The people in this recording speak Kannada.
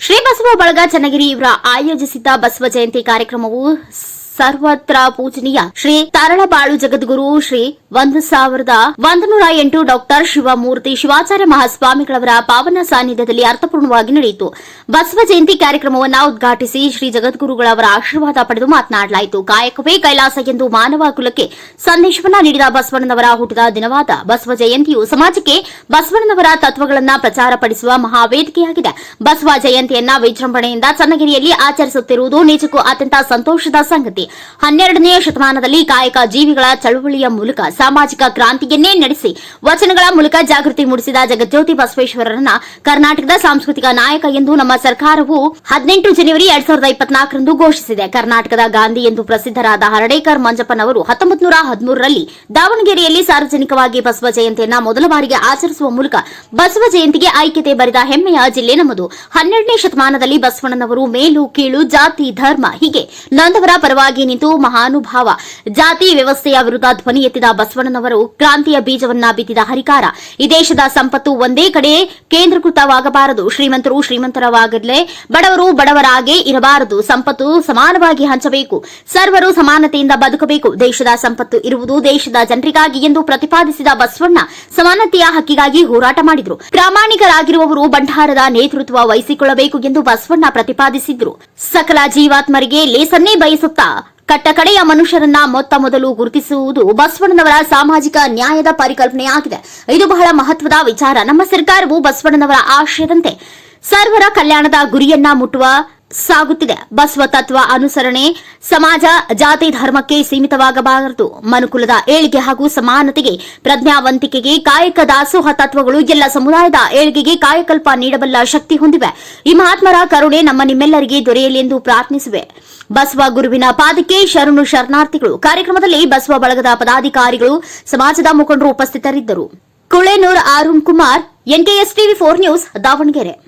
ಶ್ರೀ ಬಸವ ಬಳಗ ಚನ್ನಗಿರಿ ಇವರ ಆಯೋಜಿಸಿದ್ದ ಬಸವ ಜಯಂತಿ ಕಾರ್ಯಕ್ರಮವು ಸರ್ವತ್ರ ಪೂಜನೀಯ. ಶ್ರೀ ತರಳಬಾಳು ಜಗದ್ಗುರು ಶ್ರೀ ಒಂದು ಸಾವಿರದ ಒಂದನೂರ ಎಂಟು ಡಾಕ್ಟರ್ ಶಿವಮೂರ್ತಿ ಶಿವಾಚಾರ್ಯ ಮಹಾಸ್ವಾಮಿಗಳವರ ಪಾವನ ಸಾನ್ನಿಧ್ಯದಲ್ಲಿ ಅರ್ಥಪೂರ್ಣವಾಗಿ ನಡೆಯಿತು. ಬಸವ ಜಯಂತಿ ಕಾರ್ಯಕ್ರಮವನ್ನು ಉದ್ಘಾಟಿಸಿ ಶ್ರೀ ಜಗದ್ಗುರುಗಳವರ ಆಶೀರ್ವಾದ ಪಡೆದು ಮಾತನಾಡಲಾಯಿತು. ಕಾಯಕವೇ ಕೈಲಾಸ ಎಂದು ಮಾನವ ಕುಲಕ್ಕೆ ಸಂದೇಶವನ್ನ ನೀಡಿದ ಬಸವಣ್ಣನವರ ಹುಟ್ಟಿದ ದಿನವಾದ ಬಸವ ಜಯಂತಿಯು ಸಮಾಜಕ್ಕೆ ಬಸವಣ್ಣನವರ ತತ್ವಗಳನ್ನ ಪ್ರಚಾರಪಡಿಸುವ ಮಹಾವೇದಿಕೆಯಾಗಿದೆ. ಬಸವ ಜಯಂತಿಯನ್ನ ವಿಜೃಂಭಣೆಯಿಂದ ಚನ್ನಗಿರಿಯಲ್ಲಿ ಆಚರಿಸುತ್ತಿರುವುದು ನಿಜಕ್ಕೂ ಅತ್ಯಂತ ಸಂತೋಷದ ಸಂಗತಿ. ಹನ್ನೆರಡನೆಯ ಶತಮಾನದಲ್ಲಿ ಕಾಯಕ ಜೀವಿಗಳ ಚಳುವಳಿಯ ಮೂಲಕ ಸಾಮಾಜಿಕ ಕ್ರಾಂತಿಯನ್ನೇ ನಡೆಸಿ. ವಚನಗಳ ಮೂಲಕ ಜಾಗೃತಿ ಮೂಡಿಸಿದ ಜಗಜ್ಯೋತಿ ಬಸವೇಶ್ವರರನ್ನ ಕರ್ನಾಟಕದ ಸಾಂಸ್ಕೃತಿಕ ನಾಯಕ ಎಂದು ನಮ್ಮ ಸರ್ಕಾರವು ಹದಿನೆಂಟು ಜನವರಿ ಎರಡ್ ಸಾವಿರದ ಇಪ್ಪತ್ನಾಲ್ಕರಂದು ಘೋಷಿಸಿದೆ. ಕರ್ನಾಟಕದ ಗಾಂಧಿ ಎಂದು ಪ್ರಸಿದ್ದರಾದ ಹರಡೇಕರ್ ಮಂಜಪ್ಪನವರು ಹತ್ತೊಂಬತ್ತು ನೂರ ಹದಿಮೂರರಲ್ಲಿ ದಾವಣಗೆರೆಯಲ್ಲಿ ಸಾರ್ವಜನಿಕವಾಗಿ ಬಸವ ಜಯಂತಿಯನ್ನ ಮೊದಲ ಬಾರಿಗೆ ಆಚರಿಸುವ ಮೂಲಕ ಬಸವ ಜಯಂತಿಗೆ ಐಕ್ಯತೆ ಬರೆದ ಹೆಮ್ಮೆಯ ಜಿಲ್ಲೆ ನಮ್ಮದು. ಹನ್ನೆರಡನೇ ಶತಮಾನದಲ್ಲಿ ಬಸವಣ್ಣನವರು ಮೇಲು, ಕೀಳು, ಜಾತಿ, ಧರ್ಮ ಹೀಗೆ ನಂದವರ ಪರವಾಗಿ ನಿಂತು ಮಹಾನುಭಾವ ಜಾತಿ ವ್ಯವಸ್ಥೆಯ ವಿರುದ್ಧ ಧ್ವನಿ ಎತ್ತಿದ ಬಸವಣ್ಣನವರು ಕ್ರಾಂತಿಯ ಬೀಜವನ್ನ ಬಿತ್ತಿದ ಹರಿಕಾರ. ಈ ದೇಶದ ಸಂಪತ್ತು ಒಂದೇ ಕಡೆ ಕೇಂದ್ರೀಕೃತವಾಗಬಾರದು. ಶ್ರೀಮಂತರು ಶ್ರೀಮಂತರವಾಗಲೇ ಬಡವರು ಬಡವರಾಗೇ ಇರಬಾರದು. ಸಂಪತ್ತು ಸಮಾನವಾಗಿ ಹಂಚಬೇಕು. ಸರ್ವರು ಸಮಾನತೆಯಿಂದ ಬದುಕಬೇಕು. ದೇಶದ ಸಂಪತ್ತು ಇರುವುದು ದೇಶದ ಜನರಿಗಾಗಿ ಎಂದು ಪ್ರತಿಪಾದಿಸಿದ ಬಸವಣ್ಣ ಸಮಾನತೆಯ ಹಕ್ಕಿಗಾಗಿ ಹೋರಾಟ ಮಾಡಿದರು. ಪ್ರಾಮಾಣಿಕರಾಗಿರುವವರು ಬಂಡಾರದ ನೇತೃತ್ವ ವಹಿಸಿಕೊಳ್ಳಬೇಕು ಎಂದು ಬಸವಣ್ಣ ಪ್ರತಿಪಾದಿಸಿದ್ರು. ಸಕಲ ಜೀವಾತ್ಮರಿಗೆ ಲೇಸನ್ನೇ ಬಯಸುತ್ತಾ ಕಟ್ಟಕಡೆಯ ಮನುಷ್ಯರನ್ನ ಮೊತ್ತ ಮೊದಲು ಗುರುತಿಸುವುದು ಬಸವಣ್ಣನವರ ಸಾಮಾಜಿಕ ನ್ಯಾಯದ ಪರಿಕಲ್ಪನೆಯಾಗಿದೆ. ಇದು ಬಹಳ ಮಹತ್ವದ ವಿಚಾರ. ನಮ್ಮ ಸರ್ಕಾರವು ಬಸವಣ್ಣನವರ ಆಶಯದಂತೆ ಸರ್ವರ ಕಲ್ಯಾಣದ ಗುರಿಯನ್ನ ಮುಟ್ಟುವ ಸಾಗುತ್ತಿದೆ. ಬಸವ ತತ್ವ ಅನುಸರಣೆ ಸಮಾಜ, ಜಾತಿ, ಧರ್ಮಕ್ಕೆ ಸೀಮಿತವಾಗಬಾರದು. ಮನುಕುಲದ ಏಳಿಗೆ ಹಾಗೂ ಸಮಾನತೆಗೆ, ಪ್ರಜ್ಞಾವಂತಿಕೆಗೆ, ಕಾಯಕ ದಾಸೋಹ ತತ್ವಗಳು ಎಲ್ಲ ಸಮುದಾಯದ ಏಳಿಗೆಗೆ ಕಾಯಕಲ್ಪ ನೀಡಬಲ್ಲ ಶಕ್ತಿ ಹೊಂದಿವೆ. ಈ ಮಹಾತ್ಮರ ಕರುಣೆ ನಮ್ಮ ನಿಮ್ಮೆಲ್ಲರಿಗೆ ದೊರೆಯಲಿ ಎಂದು ಪ್ರಾರ್ಥಿಸುವೆ. ಬಸವ ಗುರುವಿನ ಪಾದಕ್ಕೆ ಶರಣು ಶರಣಾರ್ಥಿಗಳು. ಕಾರ್ಯಕ್ರಮದಲ್ಲಿ ಬಸವ ಬಳಗದ ಪದಾಧಿಕಾರಿಗಳು, ಸಮಾಜದ ಮುಖಂಡರು ಉಪಸ್ಥಿತರಿದ್ದರು. Kulenur Arun Kumar, NKS TV four news, Davanagere.